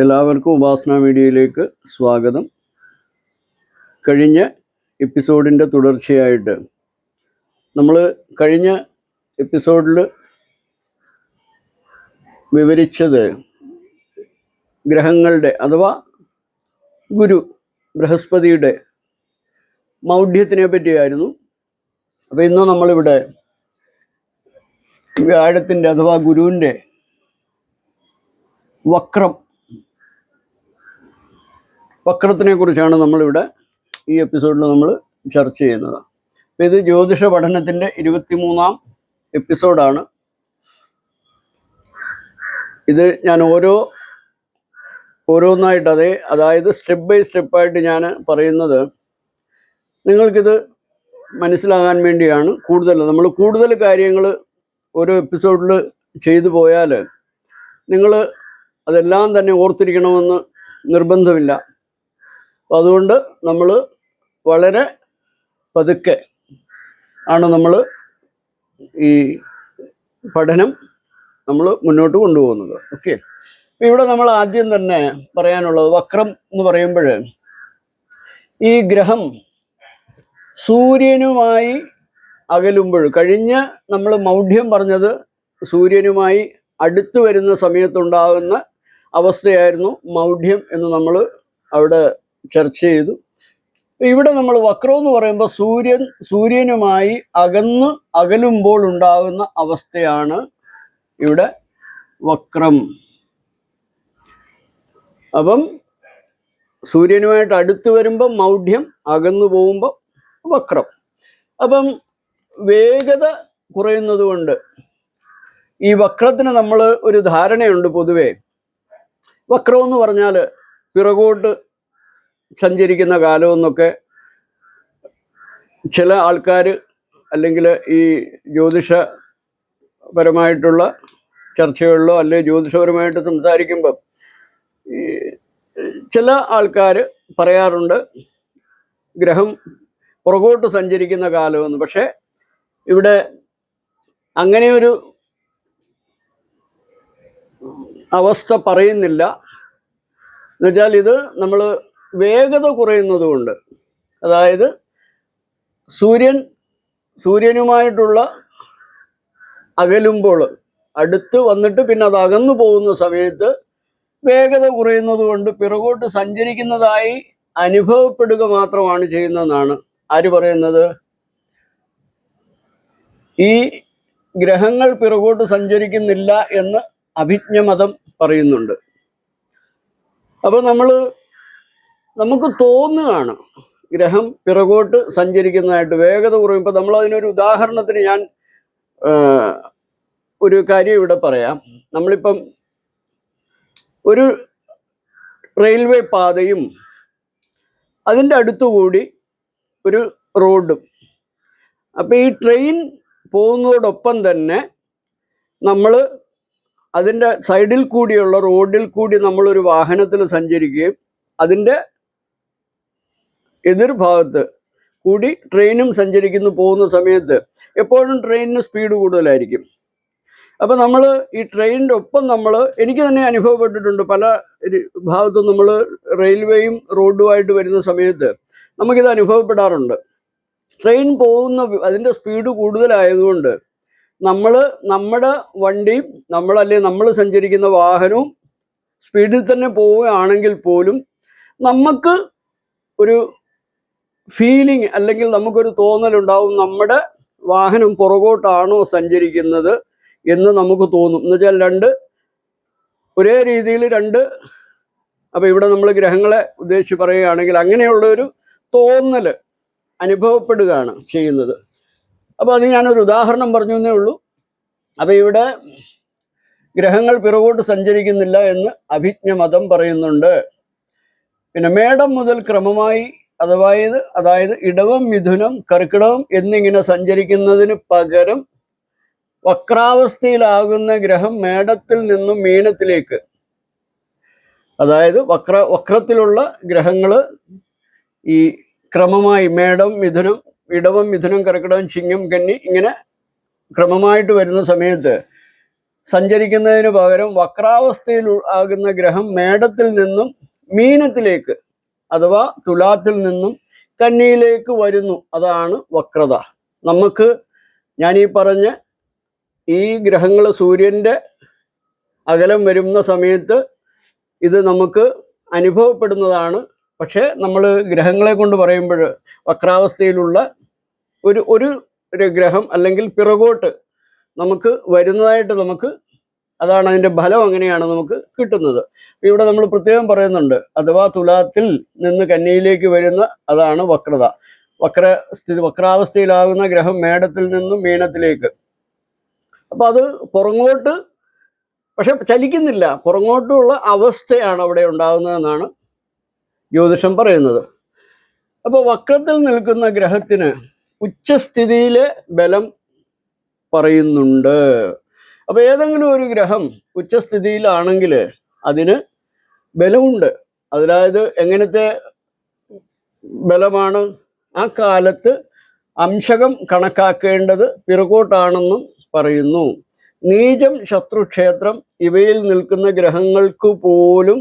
എല്ലാവർക്കും ഉപാസന മീഡിയയിലേക്ക് സ്വാഗതം. കഴിഞ്ഞ എപ്പിസോഡിന്റെ തുടർച്ചയായിട്ട് നമ്മൾ കഴിഞ്ഞ എപ്പിസോഡിൽ വിവരിച്ചത് ഗ്രഹങ്ങളുടെ അഥവാ ഗുരു ബൃഹസ്പതിയുടെ മൗഢ്യത്തിനെ പറ്റിയായിരുന്നു. അപ്പോൾ ഇന്ന് നമ്മളിവിടെ വ്യാഴത്തിന്റെ അഥവാ ഗുരുവിന്റെ വക്രം വക്രത്തിനെ കുറിച്ചാണ് നമ്മളിവിടെ ഈ എപ്പിസോഡിൽ നമ്മൾ ചർച്ച ചെയ്യുന്നത്. അപ്പോൾ ഇത് ജ്യോതിഷ പഠനത്തിന്റെ ഇരുപത്തിമൂന്നാം എപ്പിസോഡാണ് ഇത് ഞാൻ ഓരോ ഓരോന്നായിട്ട് അതേ അതായത് സ്റ്റെപ്പ് ബൈ സ്റ്റെപ്പായിട്ട് ഞാൻ പറയുന്നത് നിങ്ങൾക്കിത് മനസ്സിലാകാൻ വേണ്ടിയാണ് കൂടുതൽ. നമ്മൾ കൂടുതൽ കാര്യങ്ങൾ ഓരോ എപ്പിസോഡിൽ ചെയ്തു പോയാൽ നിങ്ങൾ അതെല്ലാം തന്നെ ഓർത്തിരിക്കണമെന്ന് നിർബന്ധമില്ല. അപ്പോൾ അതുകൊണ്ട് നമ്മൾ വളരെ പതുക്കെ ആണ് നമ്മൾ ഈ പഠനം നമ്മൾ മുന്നോട്ട് കൊണ്ടുപോകുന്നത്. ഓക്കെ? അപ്പം ഇവിടെ നമ്മൾ ആദ്യം തന്നെ പറയാനുള്ളത് വക്രം എന്ന് പറയുമ്പോൾ ഈ ഗ്രഹം സൂര്യനുമായി അകലുമ്പോൾ കഴിഞ്ഞ നമ്മൾ മൗഢ്യം പറഞ്ഞത് സൂര്യനുമായി അടുത്തു വരുന്ന സമയത്തുണ്ടാകുന്ന അവസ്ഥയായിരുന്നു മൗഢ്യം എന്ന് നമ്മൾ അവിടെ ചർച്ച ചെയ്തു. ഇവിടെ നമ്മൾ വക്രം എന്ന് പറയുമ്പോൾ സൂര്യൻ സൂര്യനുമായി അകന്ന് അകലുമ്പോൾ ഉണ്ടാകുന്ന അവസ്ഥയാണ് ഇവിടെ വക്രം. അപ്പം സൂര്യനുമായിട്ട് അടുത്ത് വരുമ്പോൾ മൗഢ്യം അകന്നു പോകുമ്പോൾ വക്രം. അപ്പം വേഗത കുറയുന്നത് കൊണ്ട് ഈ വക്രത്തിന് നമ്മൾ ഒരു ധാരണയുണ്ട് പൊതുവേ. വക്രം എന്ന് പറഞ്ഞാൽ പിറകോട്ട് സഞ്ചരിക്കുന്ന കാലമെന്നൊക്കെ ചില ആൾക്കാർ അല്ലെങ്കിൽ ഈ ജ്യോതിഷപരമായിട്ടുള്ള ചർച്ചകളിലോ അല്ലെങ്കിൽ ജ്യോതിഷപരമായിട്ട് സംസാരിക്കുമ്പം ഈ ചില ആൾക്കാർ പറയാറുണ്ട് ഗ്രഹം പുറകോട്ട് സഞ്ചരിക്കുന്ന കാലമെന്ന്. പക്ഷേ ഇവിടെ അങ്ങനെയൊരു അവസ്ഥ പറയുന്നില്ല. എന്നുവെച്ചാൽ ഇത് നമ്മൾ വേഗത കുറയുന്നത് കൊണ്ട് അതായത് സൂര്യൻ സൂര്യനുമായിട്ടുള്ള അകലുമ്പോൾ അടുത്ത് വന്നിട്ട് പിന്നെ അത് അകന്നു പോകുന്ന സമയത്ത് വേഗത കുറയുന്നത് കൊണ്ട് പിറകോട്ട് സഞ്ചരിക്കുന്നതായി അനുഭവപ്പെടുക മാത്രമാണ് ചെയ്യുന്നതെന്നാണ് ആര് പറയുന്നത്? ഈ ഗ്രഹങ്ങൾ പിറകോട്ട് സഞ്ചരിക്കുന്നില്ല എന്ന് അഭിജ്ഞമതം പറയുന്നുണ്ട്. അപ്പോൾ നമ്മൾ നമുക്ക് തോന്നുകയാണ്. ഗ്രഹം പിറകോട്ട് സഞ്ചരിക്കുന്നതായിട്ട് വേഗത കുറയുമ്പോൾ നമ്മൾ അതിനൊരു ഉദാഹരണത്തിന് ഞാൻ ഒരു കാര്യം ഇവിടെ പറയാം. നമ്മളിപ്പം ഒരു റെയിൽവേ പാതയും അതിന്റെ അടുത്തുകൂടി ഒരു റോഡും. അപ്പോൾ ഈ ട്രെയിൻ പോകുന്നതോടൊപ്പം തന്നെ നമ്മൾ അതിന്റെ സൈഡിൽ കൂടിയുള്ള റോഡിൽ കൂടി നമ്മളൊരു വാഹനത്തിൽ സഞ്ചരിക്കുകയും അതിന്റെ എതിർഭാഗത്ത് കൂടി ട്രെയിനും സഞ്ചരിക്കുന്നു പോകുന്ന സമയത്ത് എപ്പോഴും ട്രെയിനിന് സ്പീഡ് കൂടുതലായിരിക്കും. അപ്പം നമ്മൾ ഈ ട്രെയിനിന്റെ ഒപ്പം നമ്മൾ എനിക്ക് തന്നെ അനുഭവപ്പെട്ടിട്ടുണ്ട് പല ഭാഗത്തും നമ്മൾ റെയിൽവേയും റോഡുമായിട്ട് വരുന്ന സമയത്ത് നമുക്കിത് അനുഭവപ്പെടാറുണ്ട്. ട്രെയിൻ പോകുന്ന അതിന്റെ സ്പീഡ് കൂടുതലായതുകൊണ്ട് നമ്മൾ നമ്മുടെ വണ്ടിയും നമ്മൾ അല്ലെങ്കിൽ നമ്മൾ സഞ്ചരിക്കുന്ന വാഹനവും സ്പീഡിൽ തന്നെ പോവുകയാണെങ്കിൽ പോലും നമുക്ക് ഒരു ഫീലിംഗ് അല്ലെങ്കിൽ നമുക്കൊരു തോന്നലുണ്ടാവും. നമ്മുടെ വാഹനം പുറകോട്ടാണോ സഞ്ചരിക്കുന്നത് എന്ന് നമുക്ക് തോന്നും. എന്ന് വെച്ചാൽ രണ്ട് ഒരേ രീതിയിൽ രണ്ട് അപ്പോൾ ഇവിടെ നമ്മൾ ഗ്രഹങ്ങളെ ഉദ്ദേശിച്ച് പറയുകയാണെങ്കിൽ അങ്ങനെയുള്ള ഒരു തോന്നൽ അനുഭവപ്പെടുകയാണ് ചെയ്യുന്നത്. അപ്പോൾ അത് ഞാനൊരു ഉദാഹരണം പറഞ്ഞു എന്നേ ഉള്ളൂ. അപ്പോൾ ഇവിടെ ഗ്രഹങ്ങൾ പിറകോട്ട് സഞ്ചരിക്കുന്നില്ല എന്ന് അഭിജ്ഞ മതം പറയുന്നുണ്ട്. പിന്നെ മേടം മുതൽ ക്രമമായി ഇത് അതായത് ഇടവം മിഥുനം കർക്കിടകം എന്നിങ്ങനെ സഞ്ചരിക്കുന്നതിന് പകരം വക്രാവസ്ഥയിലാകുന്ന ഗ്രഹം മേടത്തിൽ നിന്നും മീനത്തിലേക്ക്. അതായത് വക്ര വക്രത്തിലുള്ള ഗ്രഹങ്ങൾ ഈ ക്രമമായി മേടം മിഥുനം ഇടവം മിഥുനം കർക്കിടകം ചിങ്ങം കന്നി ഇങ്ങനെ ക്രമമായിട്ട് വരുന്ന സമയത്ത് സഞ്ചരിക്കുന്നതിന് പകരം വക്രാവസ്ഥയിൽ ആകുന്ന ഗ്രഹം മേടത്തിൽ നിന്നും മീനത്തിലേക്ക്. അഥവാ തുലാത്തിൽ നിന്നും കന്നിയിലേക്ക് വരുന്നു. അതാണ് വക്രത. നമുക്ക് ഞാൻ ഈ പറഞ്ഞ ഈ ഗ്രഹങ്ങൾ സൂര്യന്റെ അകലം വരുന്ന സമയത്ത് ഇത് നമുക്ക് അനുഭവപ്പെടുന്നതാണ്. പക്ഷേ നമ്മൾ ഗ്രഹങ്ങളെ കൊണ്ട് പറയുമ്പോൾ വക്രാവസ്ഥയിലുള്ള ഒരു ഒരു ഗ്രഹം അല്ലെങ്കിൽ പിറകോട്ട് നമുക്ക് വരുന്നതായിട്ട് നമുക്ക് അതാണ് അതിന്റെ ഫലം അങ്ങനെയാണ് നമുക്ക് കിട്ടുന്നത്. ഇവിടെ നമ്മൾ പ്രത്യേകം പറയുന്നുണ്ട് അഥവാ തുലാത്തിൽ നിന്ന് കന്നിയിലേക്ക് വരുന്ന അതാണ് വക്രത. വക്ര സ്ഥിതി വക്രാവസ്ഥയിലാകുന്ന ഗ്രഹം മേടത്തിൽ നിന്നും മീനത്തിലേക്ക്. അപ്പൊ അത് പുറങ്ങോട്ട് പക്ഷെ ചലിക്കുന്നില്ല. പുറങ്ങോട്ടുള്ള അവസ്ഥയാണ് അവിടെ ഉണ്ടാകുന്നതെന്നാണ് ജ്യോതിഷം പറയുന്നത്. അപ്പോൾ വക്രത്തിൽ നിൽക്കുന്ന ഗ്രഹത്തിന് ഉച്ചസ്ഥിതിയിലെ ബലം പറയുന്നുണ്ട്. അപ്പൊ ഏതെങ്കിലും ഒരു ഗ്രഹം ഉച്ചസ്ഥിതിയിലാണെങ്കിൽ അതിന് ബലമുണ്ട്. അതായത് എങ്ങനത്തെ ബലമാണ്? ആ കാലത്ത് അംശകം കണക്കാക്കേണ്ടത് പിറകോട്ടാണെന്നും പറയുന്നു. നീചം ശത്രുക്ഷേത്രം ഇവയിൽ നിൽക്കുന്ന ഗ്രഹങ്ങൾക്ക് പോലും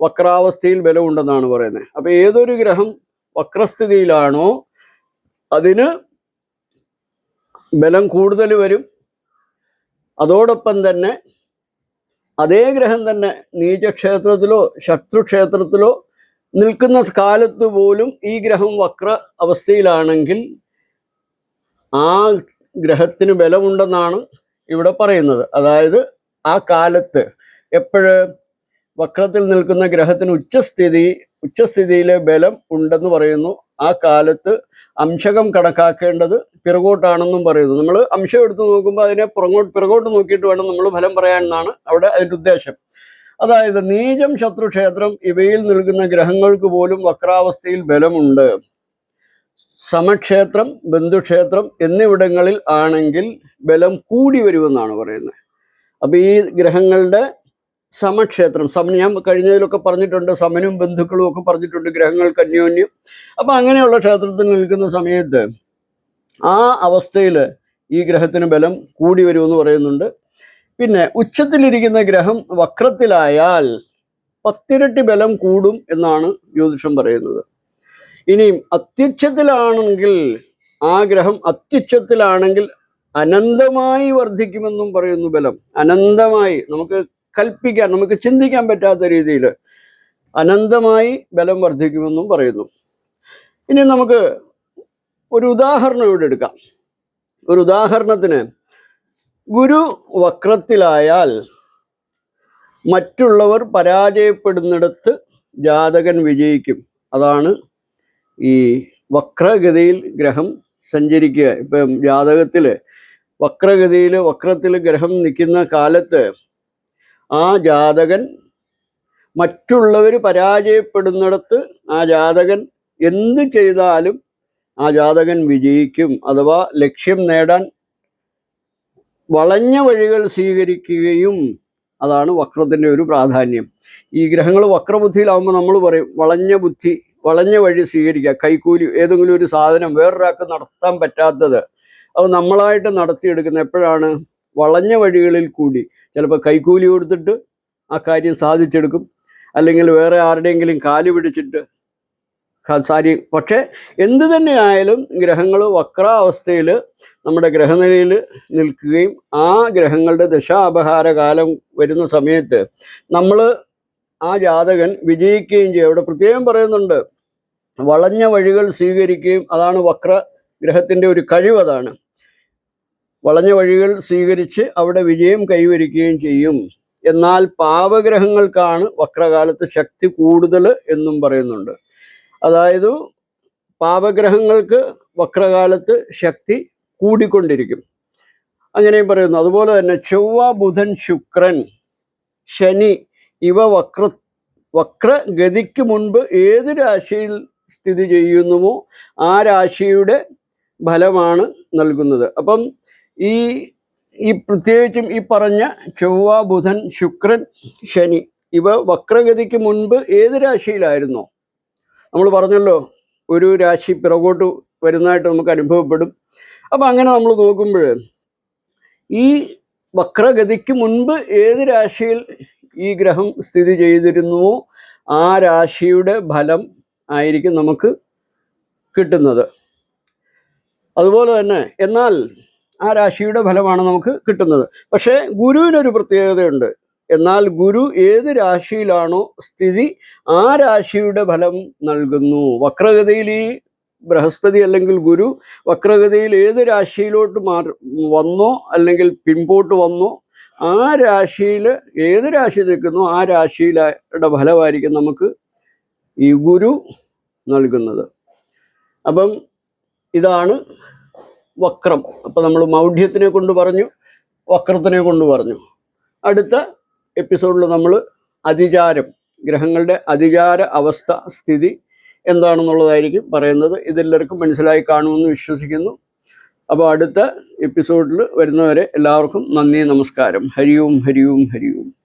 വക്രാവസ്ഥയിൽ ബലമുണ്ടെന്നാണ് പറയുന്നത്. അപ്പൊ ഏതൊരു ഗ്രഹം വക്രസ്ഥിതിയിലാണോ അതിന് ബലം കൂടുതൽ വരും. അതോടൊപ്പം തന്നെ അതേ ഗ്രഹം തന്നെ നീചക്ഷേത്രത്തിലോ ശത്രുക്ഷേത്രത്തിലോ നിൽക്കുന്ന കാലത്ത് പോലും ഈ ഗ്രഹം വക്ര അവസ്ഥയിലാണെങ്കിൽ ആ ഗ്രഹത്തിന് ബലമുണ്ടെന്നാണ് ഇവിടെ പറയുന്നത്. അതായത് ആ കാലത്ത് എപ്പോഴ് വക്രത്തിൽ നിൽക്കുന്ന ഗ്രഹത്തിന് ഉച്ചസ്ഥിതി ഉച്ചസ്ഥിതിയിലെ ബലം ഉണ്ടെന്ന് പറയുന്നു. ആ കാലത്ത് അംശകം കണക്കാക്കേണ്ടത് പിറകോട്ടാണെന്നും പറയുന്നു. നമ്മൾ അംശം എടുത്ത് നോക്കുമ്പോൾ അതിനെ പുറകോട്ട് പിറകോട്ട് നോക്കിയിട്ട് വേണം നമ്മൾ ഫലം പറയാൻ എന്നാണ് അവിടെ അതിന്റെ ഉദ്ദേശം. അതായത് നീചം ശത്രുക്ഷേത്രം ഇവയിൽ നിൽക്കുന്ന ഗ്രഹങ്ങൾക്ക് പോലും വക്രാവസ്ഥയിൽ ബലമുണ്ട്. സമക്ഷേത്രം ബന്ധുക്ഷേത്രം എന്നിവിടങ്ങളിൽ ആണെങ്കിൽ ബലം കൂടി വരുമെന്നാണ് പറയുന്നത്. അപ്പോൾ ഈ ഗ്രഹങ്ങളുടെ സമക്ഷേത്രം. സമ ഞാൻ കഴിഞ്ഞതിലൊക്കെ പറഞ്ഞിട്ടുണ്ട്. സമനും ബന്ധുക്കളും ഒക്കെ പറഞ്ഞിട്ടുണ്ട്. ഗ്രഹങ്ങൾക്ക് അന്യോന്യം അപ്പൊ അങ്ങനെയുള്ള ക്ഷേത്രത്തിൽ നിൽക്കുന്ന സമയത്ത് ആ അവസ്ഥയിൽ ഈ ഗ്രഹത്തിന് ബലം കൂടി വരുമെന്ന് പറയുന്നുണ്ട്. പിന്നെ ഉച്ചത്തിലിരിക്കുന്ന ഗ്രഹം വക്രത്തിലായാൽ പത്തിരട്ടി ബലം കൂടും എന്നാണ് ജ്യോതിഷം പറയുന്നത്. ഇനിയും അത്യുച്ഛത്തിലാണെങ്കിൽ ആ ഗ്രഹം അത്യുച്ഛത്തിലാണെങ്കിൽ അനന്തമായി വർദ്ധിക്കുമെന്നും പറയുന്നു ബലം. അനന്തമായി. നമുക്ക് കൽപ്പിക്കാൻ നമുക്ക് ചിന്തിക്കാൻ പറ്റാത്ത രീതിയിൽ അനന്തമായി ബലം വർദ്ധിക്കുമെന്നും പറയുന്നു. ഇനി നമുക്ക് ഒരു ഉദാഹരണം ഇവിടെ എടുക്കാം. ഒരു ഉദാഹരണത്തിന് ഗുരു വക്രത്തിലായാൽ മറ്റുള്ളവർ പരാജയപ്പെടുന്നിടത്ത് ജാതകൻ വിജയിക്കും. അതാണ് ഈ വക്രഗതിയിൽ ഗ്രഹം സഞ്ചരിക്കുക. ഇപ്പം ജാതകത്തിൽ വക്രഗതിയിൽ വക്രത്തിൽ ഗ്രഹം നിൽക്കുന്ന കാലത്ത് ആ ജാതകൻ മറ്റുള്ളവർ പരാജയപ്പെടുന്നിടത്ത് ആ ജാതകൻ എന്ത് ചെയ്താലും ആ ജാതകൻ വിജയിക്കും അഥവാ ലക്ഷ്യം നേടാൻ വളഞ്ഞ വഴികൾ സ്വീകരിക്കുകയും അതാണ് വക്രത്തിന്റെ ഒരു പ്രാധാന്യം. ഈ ഗ്രഹങ്ങൾ വക്രബുദ്ധിയിലാവുമ്പോൾ നമ്മൾ പറയും വളഞ്ഞ ബുദ്ധി വളഞ്ഞ വഴി സ്വീകരിക്കുക. കൈക്കൂലി ഏതെങ്കിലും ഒരു സാധനം വേറൊരാൾക്ക് നടത്താൻ പറ്റാത്തത്. അത് നമ്മളായിട്ട് നടത്തിയെടുക്കുന്ന എപ്പോഴാണ്? വളഞ്ഞ വഴികളിൽ കൂടി. ചിലപ്പോൾ കൈക്കൂലി കൊടുത്തിട്ട് ആ കാര്യം സാധിച്ചെടുക്കും. അല്ലെങ്കിൽ വേറെ ആരുടെയെങ്കിലും കാൽ പിടിച്ചിട്ട് സാരി. പക്ഷേ എന്ത് തന്നെയായാലും ഗ്രഹങ്ങൾ വക്രാവസ്ഥയിൽ നമ്മുടെ ഗ്രഹനിലയിൽ നിൽക്കുകയും ആ ഗ്രഹങ്ങളുടെ ദശാപഹാര കാലം വരുന്ന സമയത്ത് നമ്മൾ ആ ജാതകൻ വിജയിക്കുകയും ചെയ്യും. അവിടെ പ്രത്യേകം പറയുന്നുണ്ട്. വളഞ്ഞ വഴികൾ സ്വീകരിക്കുകയും അതാണ് വക്ര ഗ്രഹത്തിന്റെ ഒരു കഴിവ് അതാണ്. വളഞ്ഞ വഴികൾ സ്വീകരിച്ച് അവിടെ വിജയം കൈവരിക്കുകയും ചെയ്യും. എന്നാൽ പാവഗ്രഹങ്ങൾക്കാണ് വക്രകാലത്ത് ശക്തി കൂടുതൽ എന്നും പറയുന്നുണ്ട്. അതായത് പാപഗ്രഹങ്ങൾക്ക് വക്രകാലത്ത് ശക്തി കൂടിക്കൊണ്ടിരിക്കും. അങ്ങനെയും പറയുന്നു. അതുപോലെ തന്നെ ചൊവ്വ ബുധൻ ശുക്രൻ ശനി ഇവ വക്ര വക്രഗതിക്ക് മുൻപ് ഏത് രാശിയിൽ സ്ഥിതി ചെയ്യുന്നുവോ ആ രാശിയുടെ ഫലമാണ് നൽകുന്നത്. അപ്പം ഈ ഈ പ്രത്യേകിച്ചും ഈ പറഞ്ഞ ചൊവ്വ ബുധൻ ശുക്രൻ ശനി ഇവ വക്രഗതിക്ക് മുൻപ് ഏത് രാശിയിലായിരുന്നോ? നമ്മൾ പറഞ്ഞല്ലോ ഒരു രാശി പിറകോട്ട് വരുന്നതായിട്ട് നമുക്ക് അനുഭവപ്പെടും. അപ്പം അങ്ങനെ നമ്മൾ നോക്കുമ്പോൾ ഈ വക്രഗതിക്ക് മുൻപ് ഏത് രാശിയിൽ ഈ ഗ്രഹം സ്ഥിതി ചെയ്തിരുന്നുവോ ആ രാശിയുടെ ഫലം ആയിരിക്കും നമുക്ക് കിട്ടുന്നത്. അതുപോലെ തന്നെ എന്നാൽ ആ രാശിയുടെ ഫലമാണ് നമുക്ക് കിട്ടുന്നത്. പക്ഷേ ഗുരുവിനൊരു പ്രത്യേകതയുണ്ട്. എന്നാൽ ഗുരു ഏത് രാശിയിലാണോ സ്ഥിതി ആ രാശിയുടെ ഫലം നൽകുന്നു. വക്രഗതിയിൽ ഈ ബൃഹസ്പതി അല്ലെങ്കിൽ ഗുരു വക്രഗതിയിൽ ഏത് രാശിയിലോട്ട് മാറി വന്നോ അല്ലെങ്കിൽ പിൻപോട്ട് വന്നോ ആ രാശിയിൽ ഏത് രാശി നിൽക്കുന്നു ആ രാശിയിലെ ഫലമായിരിക്കും നമുക്ക് ഈ ഗുരു നൽകുന്നത്. അപ്പം ഇതാണ് വക്രം. അപ്പം നമ്മൾ മൗഢ്യത്തിനെ കൊണ്ട് പറഞ്ഞു വക്രത്തിനെ കൊണ്ട് പറഞ്ഞു. അടുത്ത എപ്പിസോഡിൽ നമ്മൾ അതിചാരം ഗ്രഹങ്ങളുടെ അതിചാര അവസ്ഥ സ്ഥിതി എന്താണെന്നുള്ളതായിരിക്കും പറയുന്നത്. ഇതെല്ലാവർക്കും മനസ്സിലായി കാണുമെന്ന് വിശ്വസിക്കുന്നു. അപ്പോൾ അടുത്ത എപ്പിസോഡിൽ വരുന്നവരെ എല്ലാവർക്കും നന്ദി നമസ്കാരം. ഹരിയും ഹരിയും ഹരിയും.